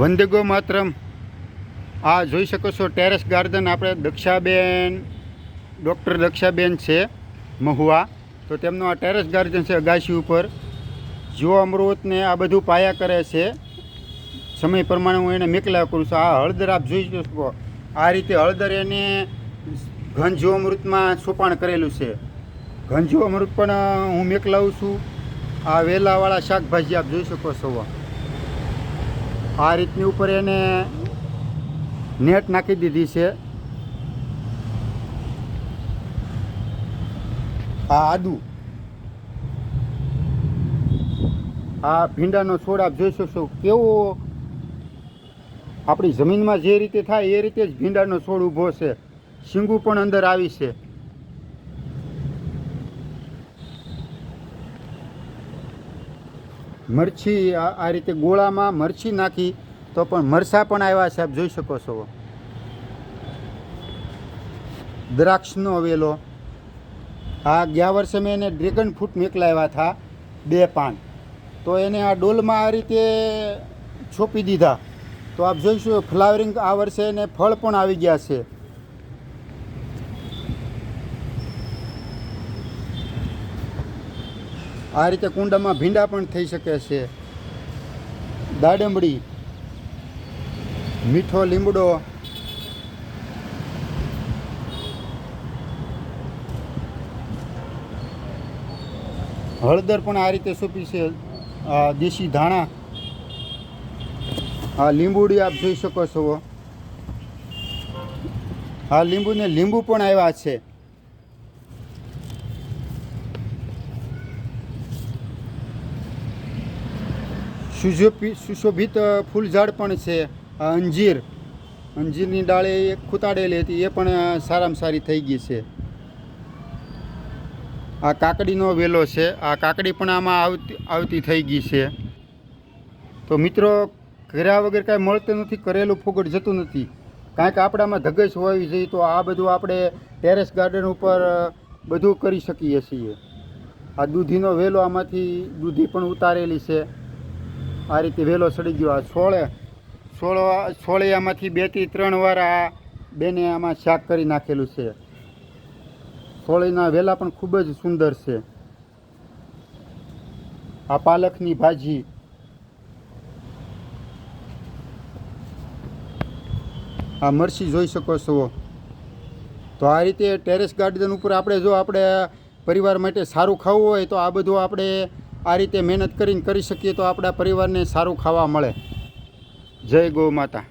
વંદે માત્રમ. આ જોઈ શકો છો, ટેરેસ ગાર્ડન આપણે દક્ષાબેન, ડૉક્ટર દક્ષાબેન છે, મહુવા. તો તેમનું આ ટેરેસ ગાર્ડન છે અગાશી ઉપર. જીવો અમૃતને આ બધું પાયા કરે છે. સમય પ્રમાણે હું એને મેકલા કરું છું. આ હળદર આપ જોઈ શકો. આ રીતે હળદર એને ઘન જીવામૃતમાં સોપાણ કરેલું છે. ઘન જીવામૃત પણ હું મેકલાવું છું. આ વેલાવાળા શાકભાજી આપ જોઈ શકો છો. આ રીતની ઉપર એને નેટ નાખી દીધી છે. આ આદુ. આ ભીંડાનો છોડ આપ જોઈ શકશો કેવો આપણી જમીનમાં જે રીતે થાય એ રીતે જ ભીંડાનો છોડ ઊભો છે. શીંગું પણ અંદર આવી છે. મરચી આ રીતે ગોળામાં મરછી નાખી તો પણ મરસા પણ આવ્યા આપ જોઈ શકો છો. દ્રાક્ષનો વેલો આ ગયા વર્ષે મેં એને ડ્રેગન ફ્રૂટ મેકલાવ્યા હતા બે પાન. તો એને આ ડોલમાં આ રીતે છોપી દીધા. તો આપ જોઈશું, ફ્લાવરિંગ આ વર્ષે એને ફળ પણ આવી ગયા છે. આ રીતે કુંડામાં ભીંડા પણ થઈ શકે છે. દાડમડી, મીઠો લીમડો, હળદર પણ આ રીતે સૂપી છે. દેશી ધાણા, આ લીંબુડી આપ જોઈ શકો છો. આ લીંબુને લીંબુ પણ આવ્યા છે. સુશોભિત સુશોભિત ફૂલ પણ છે. અંજીર. અંજીરની ડાળે ખૂતાડેલી હતી, એ પણ સારામાં સારી થઈ ગઈ છે. આ કાકડીનો વેલો છે. આ કાકડી પણ આમાં આવતી આવતી થઈ ગઈ છે. તો મિત્રો કર્યા વગર કાંઈ મળતું નથી કરેલું ફુગટ જતું નથી. કાંઈક આપણામાં ધગશ હોવી જોઈએ તો આ બધું આપણે ટેરેસ ગાર્ડન ઉપર બધું કરી શકીએ છીએ. આ દૂધીનો વેલો આમાંથી દૂધી પણ ઉતારેલી છે. આ રીતે વેલો સડી ગયો. આ સોળે, સોળો, સોળિયામાંથી બેથી ત્રણ વાર આ બેને આમાં શાક કરી નાખેલું છે. સોળીના વેલા પણ ખૂબ જ સુંદર છે. આ પાલકની ભાજી. આ મરસી જોઈ શકો છો. તો આ રીતે ટેરેસ ગાર્ડન ઉપર આપણે જો આપણે પરિવાર માટે સારું ખાવું હોય તો આ બધું આપણે આ રીતે મહેનત કરીને કરી શકીએ તો આપણા પરિવારને સારું ખાવા મળે. જય ગૌ માતા.